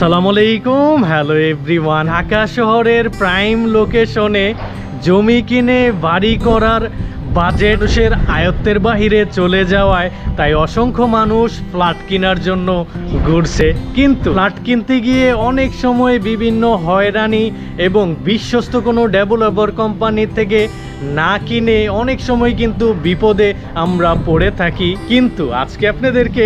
আসসালামু আলাইকুম hello everyone Dhaka শহরের প্রাইম লোকেশনে জমি কিনে, বাড়ি করার বাজেটের আয়ত্তের বাহিরে চলে যাওয়ায় তাই অসংখ্য মানুষ ফ্ল্যাট কেনার জন্য ঘুরছে। কিন্তু ফ্ল্যাট কিনতে গিয়ে অনেক সময় বিভিন্ন হয়রানি এবং বিশ্বস্ত কোনো ডেভেলপার কোম্পানি থেকে না কিনে অনেক সময় কিন্তু বিপদে আমরা পড়ে থাকি। কিন্তু আজকে আপনাদেরকে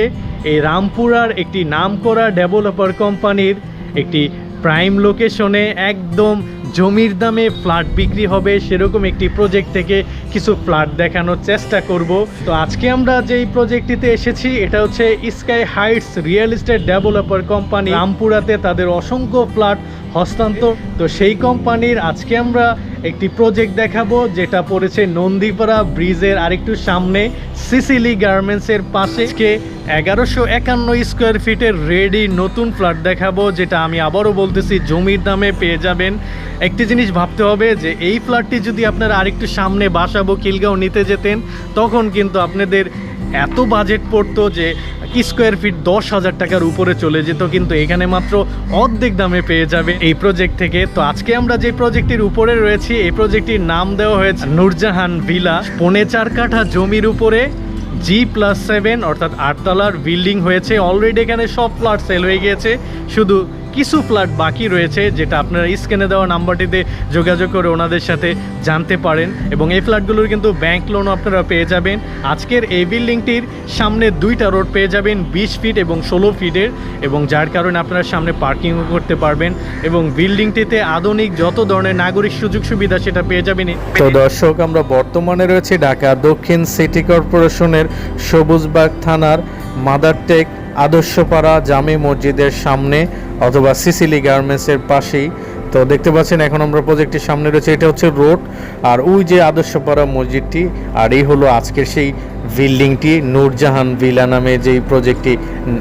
এই রামপুরার একটি নামকরা ডেভেলপার কোম্পানির একটি প্রাইম লোকেশনে একদম জমির দামে ফ্ল্যাট বিক্রি হবে সেরকম একটি প্রজেক্ট থেকে কিছু ফ্ল্যাট দেখানোর চেষ্টা করব। তো আজকে আমরা যেই প্রজেক্টটিতে এসেছি, এটা হচ্ছে Sky Heights real estate developer company রামপুরাতে তাদের অসংখ্য ফ্ল্যাট হস্তান্তর। তো সেই কোম্পানির আজকে আমরা একটি প্রজেক্ট দেখাবো, যেটা পড়েছে নন্দীপাড়া ব্রিজের আরেকটু সামনে, সিসিলি গার্মেন্টসের পাশে। এগারোশো একান্ন স্কোয়ার ফিটের রেডি নতুন ফ্ল্যাট দেখাবো, যেটা আমি আবারও বলতেছি, জমির দামে পেয়ে যাবেন। একটি জিনিস ভাবতে হবে যে, এই ফ্ল্যাটটি যদি আপনারা আরেকটু সামনে বাসাবো কিলগাঁও নিতে যেতেন, তখন কিন্তু আপনাদের এত বাজেট পড়তো যে স্কোয়ার ফিট দশ হাজার টাকার উপরে চলে যেত, কিন্তু এখানে মাত্র অর্ধেক দামে পেয়ে যাবে এই প্রজেক্ট থেকে। তো আজকে আমরা যে প্রজেক্টটির উপরে রয়েছি, এই প্রজেক্টটির নাম দেওয়া হয়েছে নুরজাহান ভিলা। পৌনে চার কাঠা জমির উপরে জি প্লাস সেভেন অর্থাৎ আটতলার বিল্ডিং হয়েছে। অলরেডি এখানে সব ফ্ল্যাট সেল হয়ে গিয়েছে। শুধু কিছু ফ্ল্যাট বাকি রয়েছে যেটা আপনারা স্ক্রিনে দেওয়া নাম্বারটিতে যোগাযোগ করে ওনাদের সাথে জানতে পারেন এবং এই ফ্ল্যাটগুলোর কিন্তু ব্যাংক লোনও আপনারা পেয়ে যাবেন। আজকের এই বিল্ডিংটির সামনে দুইটা রোড পেয়ে যাবেন, বিশ ফিট এবং ষোলো ফিটের এবং যার কারণে আপনারা সামনে পার্কিংও করতে পারবেন এবং বিল্ডিংটিতে আধুনিক যত ধরনের নাগরিক সুযোগ সুবিধা সেটা পেয়ে যাবেন। তো দর্শক, আমরা বর্তমানে রয়েছে ঢাকা দক্ষিণ সিটি কর্পোরেশনের সবুজবাগ থানার মাদারটেক আদর্শপাড়া জামে মসজিদের সামনে অথবা সিসিলি গার্মেন্টসের পাশেই। তো দেখতে পাচ্ছেন, এখন আমরা প্রজেক্টের সামনে রয়েছে, এটা হচ্ছে রোড। আর ওই যে আদর্শপাড়া মসজিদটি, আর এই হলো আজকের সেই বিল্ডিংটি নূরজাহান ভিলা নামে যেই প্রজেক্টটি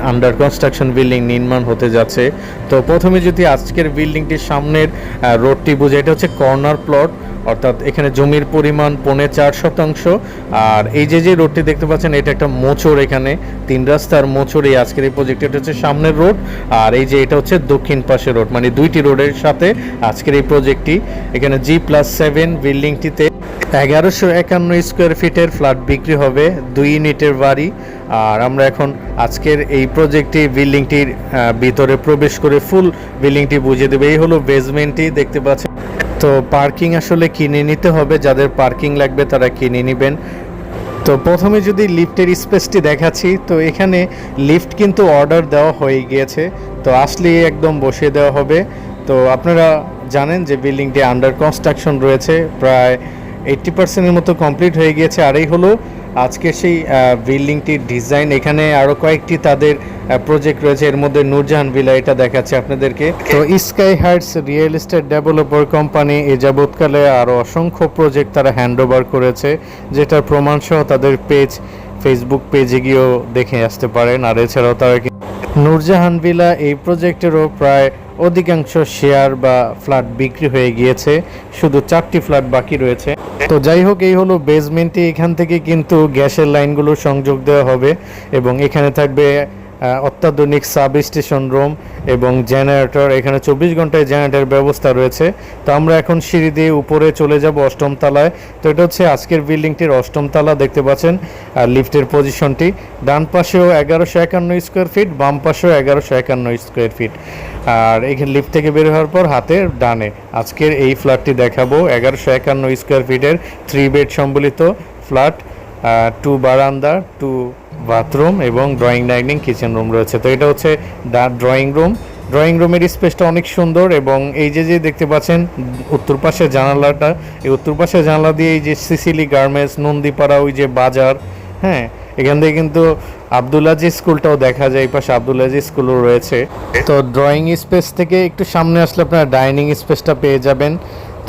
আন্ডার কনস্ট্রাকশন বিল্ডিং নির্মাণ হতে যাচ্ছে। তো প্রথমে যদি আজকের বিল্ডিংটির সামনের রোডটি বোঝায় এটা হচ্ছে কর্নার প্লট অর্থাৎ এখানে জমির পরিমাণ পৌনে চার শতাংশ। আর এই যে যে রোডটি দেখতে পাচ্ছেন, এটা একটা মোচড় এখানে, তিন রাস্তার মোচড় এই আজকের এই প্রজেক্ট এটা হচ্ছে সামনের রোড আর এই যে, এটা হচ্ছে দক্ষিণ পাশের রোড মানে দুইটি রোডের সাথে আজকের এই প্রজেক্টটি এখানে জি প্লাস সেভেন বিল্ডিংটিতে এগারোশো একান্ন স্কোয়ার ফিটের ফ্ল্যাট বিক্রি হবে দুই ইউনিটের বাড়ি। আর আমরা এখন আজকের এই প্রজেক্টটি, বিল্ডিংটির ভিতরে প্রবেশ করে ফুল বিল্ডিংটি বুঝিয়ে দেবে। এই হলো বেসমেন্টটি, দেখতে পাচ্ছেন। তো পার্কিং আসলে কিনে নিতে হবে, যাদের পার্কিং লাগবে তারা কিনে নেবেন। তো প্রথমে যদি লিফটের স্পেসটি দেখাচ্ছি, তো এখানে লিফট কিন্তু অর্ডার দেওয়া হয়ে গিয়েছে। তো আসলেই একদম বসিয়ে দেওয়া হবে। তো আপনারা জানেন যে বিল্ডিংটি আন্ডার কনস্ট্রাকশন রয়েছে, প্রায় এইট্টি পার্সেন্টের মতো কমপ্লিট হয়ে গিয়েছে। আর এই হলো আজকে সেই বিল্ডিংটির ডিজাইন এখানে আরও কয়েকটি তাদের প্রজেক্ট রয়েছে। এর মধ্যে নূরজাহান ভিলা এটা দেখাচ্ছে আপনাদেরকে। তো Sky Heights real estate developer company এ যাবৎকালে আরও অসংখ্য প্রজেক্ট তারা হ্যান্ড ওভার করেছে, যেটার প্রমাণ সহ তাদের পেজ ফেসবুক পেজে গিয়েও দেখে আসতে পারেন। আর এছাড়াও তারা নূরজাহান ভিলা এই প্রজেক্টেরও প্রায় অধিকাংশ শেয়ার বা ফ্ল্যাট বিক্রি হয়ে গিয়েছে, শুধু চারটি ফ্ল্যাট বাকি রয়েছে। তো যাই হোক, এই হলো বেসমেন্টে এখান থেকে কিন্তু গ্যাসের লাইনগুলো সংযোগ দেওয়া হবে এবং এখানে থাকবে অত্যাধুনিক সাব স্টেশন রুম এবং জেনারেটর। এখানে চব্বিশ ঘন্টায় জেনারেটর ব্যবস্থা রয়েছে। তো আমরা এখন সিঁড়ি দিয়ে উপরে চলে যাব অষ্টম তলায়। তো এটা হচ্ছে আজকের বিল্ডিংটির অষ্টম তলা, দেখতে পাচ্ছেন, আর লিফটের পজিশনটি। ডান পাশেও এগারোশো একান্ন স্কোয়ার ফিট, বাম পাশেও এগারোশো একান্ন স্কোয়ার ফিট। আর এখানে লিফট থেকে বের হওয়ার পর হাতের ডানে। আজকের এই ফ্ল্যাটটি দেখাবো, এগারোশো একান্ন স্কোয়ার ফিটের থ্রি বেড সম্বলিত ফ্ল্যাট টু বারান্দা টু বাথরুম এবং ড্রয়িং ডাইনিং কিচেন রুম রয়েছে। তো এটা হচ্ছে ড্রয়িং রুম। ড্রয়িং রুমের স্পেসটা অনেক সুন্দর এবং এই যে যে দেখতে পাচ্ছেন, উত্তর পাশের জানালাটা, এই উত্তর পাশের জানালা দিয়ে এই যে সিসিলি গার্মেন্টস, নন্দীপাড়া, ওই যে বাজার হ্যাঁ এখান থেকে কিন্তু আবদুল্লাজি স্কুলটাও দেখা যায়, এই পাশে আবদুল্লাজি স্কুলও রয়েছে। তো ড্রয়িং স্পেস থেকে একটু সামনে আসলে আপনারা ডাইনিং স্পেসটা পেয়ে যাবেন।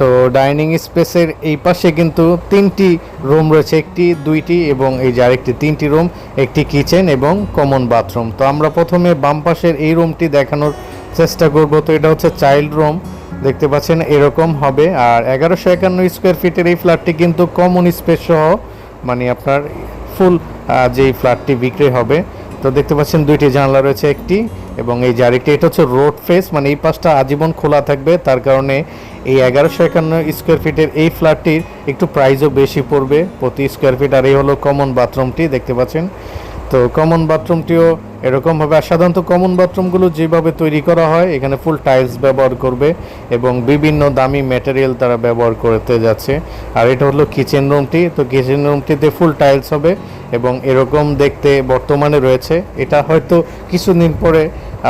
তো ডাইনিং স্পেসের এই পাশে কিন্তু তিনটি রুম রয়েছে, একটি, দুইটি এবং এই যে আরেকটি তিনটি রুম, একটি কিচেন এবং কমন বাথরুম। তো আমরা প্রথমে বাম পাশের এই রুমটি দেখানোর চেষ্টা করব। তো এটা হচ্ছে চাইল্ড রুম, দেখতে পাচ্ছেন এরকম হবে। আর এগারোশো একান্ন স্কোয়ার ফিটের এই ফ্ল্যাটটি কিন্তু কমন স্পেস সহ মানে আপনার ফুল যেই ফ্ল্যাটটি বিক্রি হবে। তো দেখতে পাচ্ছেন দুইটি জানলা রয়েছে একটি এবং এই যে আরেকটি, এটা হচ্ছে রোড ফেস মানে এই পাশটা আজীবন খোলা থাকবে। তার কারণে এই এগারোশো একান্ন স্কোয়ার ফিটের এই ফ্ল্যাটটির একটু প্রাইসও বেশি পড়বে প্রতি স্কোয়ার ফিট আর এই হলো কমন বাথরুমটি দেখতে পাচ্ছেন। তো কমন বাথরুমটিও এরকমভাবে, আর সাধারণত কমন বাথরুমগুলো যেভাবে তৈরি করা হয়, এখানে ফুল টাইলস ব্যবহার করবে এবং বিভিন্ন দামি ম্যাটেরিয়াল তারা ব্যবহার করতে যাচ্ছে। আর এটা হলো কিচেন রুমটি তো কিচেন রুমটিতে ফুল টাইলস হবে এবং এরকম দেখতে বর্তমানে রয়েছে। এটা হয়তো কিছুদিন পরে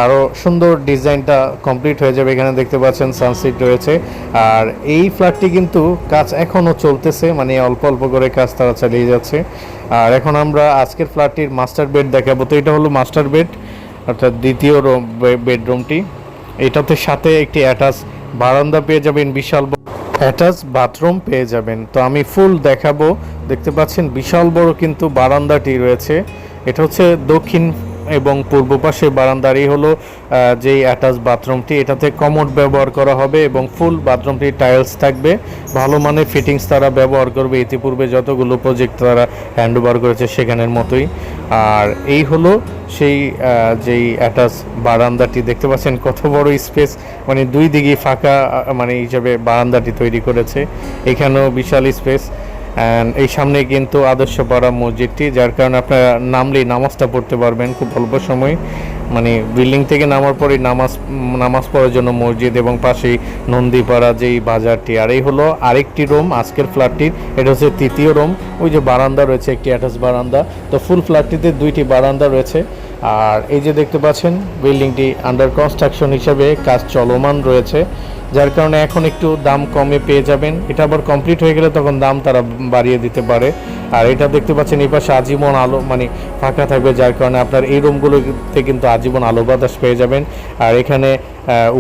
আরও সুন্দর ডিজাইনটা কমপ্লিট হয়ে যাবে, এখানে দেখতে পাচ্ছেন সানসিট রয়েছে। আর এই ফ্ল্যাটটি কিন্তু কাজ এখনও চলতেছে মানে অল্প অল্প করে কাজ তারা চালিয়ে যাচ্ছে। আর এখন আমরা আজকের ফ্ল্যাটটির মাস্টার বেড দেখাবো। তো এটা হলো মাস্টার বেড, অর্থাৎ দ্বিতীয় বেডরুমটি। এটাতে সাথে একটি অ্যাটাচ বারান্দা পেয়ে যাবেন, বিশাল অ্যাটাচ বাথরুম পেয়ে যাবেন। তো আমি ফুল দেখাবো। দেখতে পাচ্ছেন বিশাল বড় কিন্তু বারান্দাটি রয়েছে। এটা হচ্ছে দক্ষিণ এবং পূর্ব পাশে বারান্দার এই হলো যেই অ্যাটাচ বাথরুমটি। এটাতে কমোড ব্যবহার করা হবে এবং ফুল বাথরুমটি টাইলস থাকবে। ভালো মানের ফিটিংস তারা ব্যবহার করবে। ইতিপূর্বে যতগুলো প্রজেক্ট তারা হ্যান্ড ওভার করেছে সেখানের মতোই। আর এই হলো সেই যেই অ্যাটাচ বারান্দাটি। দেখতে পাচ্ছেন কত বড় স্পেস মানে দুই দিকে ফাঁকা মানে হিসাবে বারান্দাটি তৈরি করেছে। এখানেও বিশাল স্পেস এই সামনে কিন্তু আদর্শ পাড়া মসজিদটি, যার কারণে আপনারা নামলেই নামাজটা পড়তে পারবেন খুব অল্প সময়। মানে বিল্ডিং থেকে নামার পরেই নামাজ নামাজ পড়ার জন্য মসজিদ এবং পাশেই নন্দীপাড়া যেই বাজারটি। আর এই হলো আরেকটি রুম, আজকের ফ্ল্যাটটির এটা হচ্ছে তৃতীয় রুম, ওই যে বারান্দা রয়েছে, একটি অ্যাটাচ বারান্দা। তো ফুল ফ্ল্যাটটিতে দুইটি বারান্দা রয়েছে। আর এই যে দেখতে পাচ্ছেন, বিল্ডিংটি আন্ডার কনস্ট্রাকশন হিসাবে কাজ চলমান রয়েছে। যার কারণে এখন একটু দাম কমে পেয়ে যাবেন। এটা আবার কমপ্লিট হয়ে গেলে তখন দাম তারা বাড়িয়ে দিতে পারে। আর এটা দেখতে পাচ্ছেন, এই পাশে আজীবন আলো মানে ফাঁকা থাকবে, যার কারণে আপনার এই রুমগুলোতে কিন্তু আজীবন আলো বাতাস পেয়ে যাবেন। আর এখানে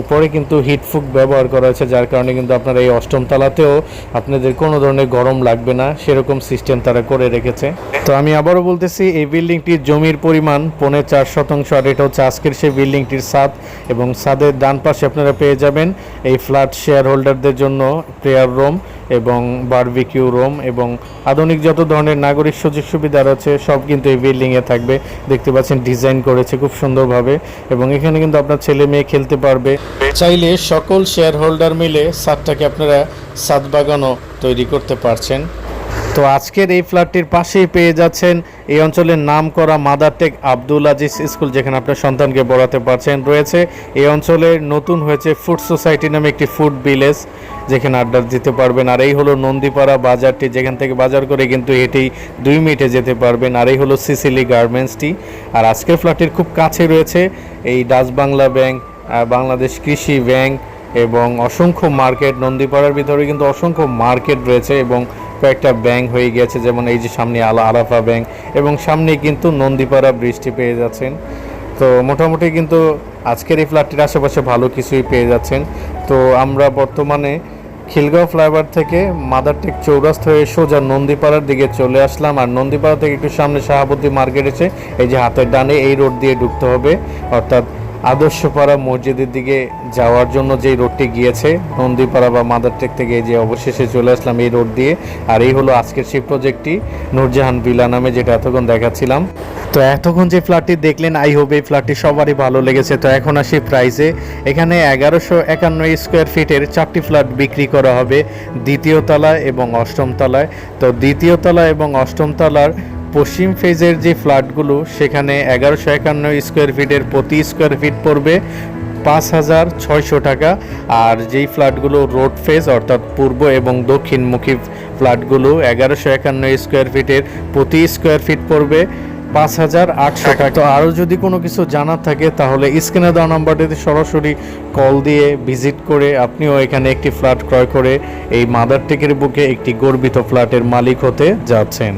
উপরে কিন্তু হিটফুক ব্যবহার করা হয়েছে, যার কারণে কিন্তু আপনার এই অষ্টম তলাতেও আপনাদের কোনো ধরনের গরম লাগবে না। সেরকম সিস্টেম তারা করে রেখেছে। তো আমি আবারও বলতেছি, এই বিল্ডিংটির জমির পরিমাণ পৌনে চার শতাংশ, আর এটা হচ্ছে আজকের সেই বিল্ডিংটির ছাদ। এবং ছাদের ডান পাশে আপনারা পেয়ে যাবেন এই ফ্ল্যাট শেয়ার হোল্ডারদের জন্য প্রেয়ার রুম এবং বারবিকিউ রুম এবং আধুনিক যত ধরনের নাগরিক সুযোগ সুবিধা রয়েছে সব কিন্তু এই বিল্ডিংয়ে থাকবে। দেখতে পাচ্ছেন ডিজাইন করেছে খুব সুন্দরভাবে এবং এখানে কিন্তু আপনার ছেলে মেয়ে খেলতে পারবে। চাইলে সকল শেয়ার হোল্ডার মিলে ছাদটাকে আপনারা ছাদ বাগানও তৈরি করতে পারছেন। তো আজকের এই ফ্ল্যাটটির পাশেই পেয়ে যাচ্ছেন এই অঞ্চলের নাম করা Mother Tech Abdul Aziz school, যেখানে আপনার সন্তানকে পড়াতে পারছেন। রয়েছে এই অঞ্চলের নতুন হয়েছে ফুড সোসাইটি নামে একটি ফুড ভিলেজ, যেখানে আড্ডা দিতে পারবেন। আর এই হলো নন্দীপাড়া বাজারটি, যেখান থেকে বাজার করে কিন্তু হেঁটেই দুই মিনিটে যেতে পারবেন। আর এই হলো সিসিলি গার্মেন্টসটি। আর আজকের ফ্ল্যাটের খুব কাছে রয়েছে এই ডাচ বাংলা ব্যাংক বাংলাদেশ কৃষি ব্যাংক এবং অসংখ্য মার্কেট। নন্দীপাড়ার ভিতরে কিন্তু অসংখ্য মার্কেট রয়েছে এবং কয়েকটা ব্যাংক হয়ে গেছে, যেমন এই যে সামনে আলা আরাফা ব্যাংক এবং সামনে কিন্তু নন্দীপাড়া বৃষ্টি পেয়ে যাচ্ছেন। তো মোটামুটি কিন্তু আজকের এই ফ্ল্যাটটির আশেপাশে ভালো কিছুই পেয়ে যাচ্ছেন। তো আমরা বর্তমানে খিলগাঁও ফ্লাইওভার থেকে মাদারটেক চৌরাস্তা হয়ে সোজা নন্দীপাড়ার দিকে চলে আসলাম। আর নন্দীপাড়া থেকে একটু সামনে শাহাবুদ্দি মার্কেট এসে এই যে হাতের ডানে এই রোড দিয়ে ঢুকতে হবে। অর্থাৎ আদর্শপাড়া মসজিদের দিকে যাওয়ার জন্য যেই রোডটি গিয়েছে, নন্দীপাড়া বা মাদারটেক থেকে যে অবশেষে চলে আসলাম এই রোড দিয়ে, আর এই হলো আজকের সেই প্রজেক্টটি, নূরজাহান বিলা নামে যেটা এতক্ষণ দেখাচ্ছিলাম। তো এতক্ষণ যে ফ্ল্যাটটি দেখলেন, আই হোপ এই ফ্ল্যাটটি সবারই ভালো লেগেছে। তো এখন আসি প্রাইসে। এখানে এগারোশো একান্ন স্কোয়ার ফিটের চারটি ফ্ল্যাট বিক্রি করা হবে, দ্বিতীয় তলায় এবং অষ্টম তলায়। তো দ্বিতীয় তলা এবং অষ্টম তলার পশ্চিম ফেজের যে ফ্ল্যাটগুলো সেখানে এগারোশো একান্ন স্কোয়ার ফিটের প্রতি স্কোয়ার ফিট পড়বে পাঁচ হাজার ছয়শো টাকা। আর যেই ফ্ল্যাটগুলো রোড ফেজ অর্থাৎ পূর্ব এবং দক্ষিণমুখী ফ্ল্যাটগুলো এগারোশো একান্ন স্কোয়ার ফিটের প্রতি স্কোয়ার ফিট পড়বে পাঁচ হাজার আটশো টাকা। তো আরও যদি কোনো কিছু জানার থাকে তাহলে স্ক্রিনে দেওয়া নাম্বারটিতে সরাসরি কল দিয়ে ভিজিট করে আপনিও এখানে একটি ফ্ল্যাট ক্রয় করে এই মাদার টেকের বুকে একটি গর্বিত ফ্ল্যাটের মালিক হতে যাচ্ছেন।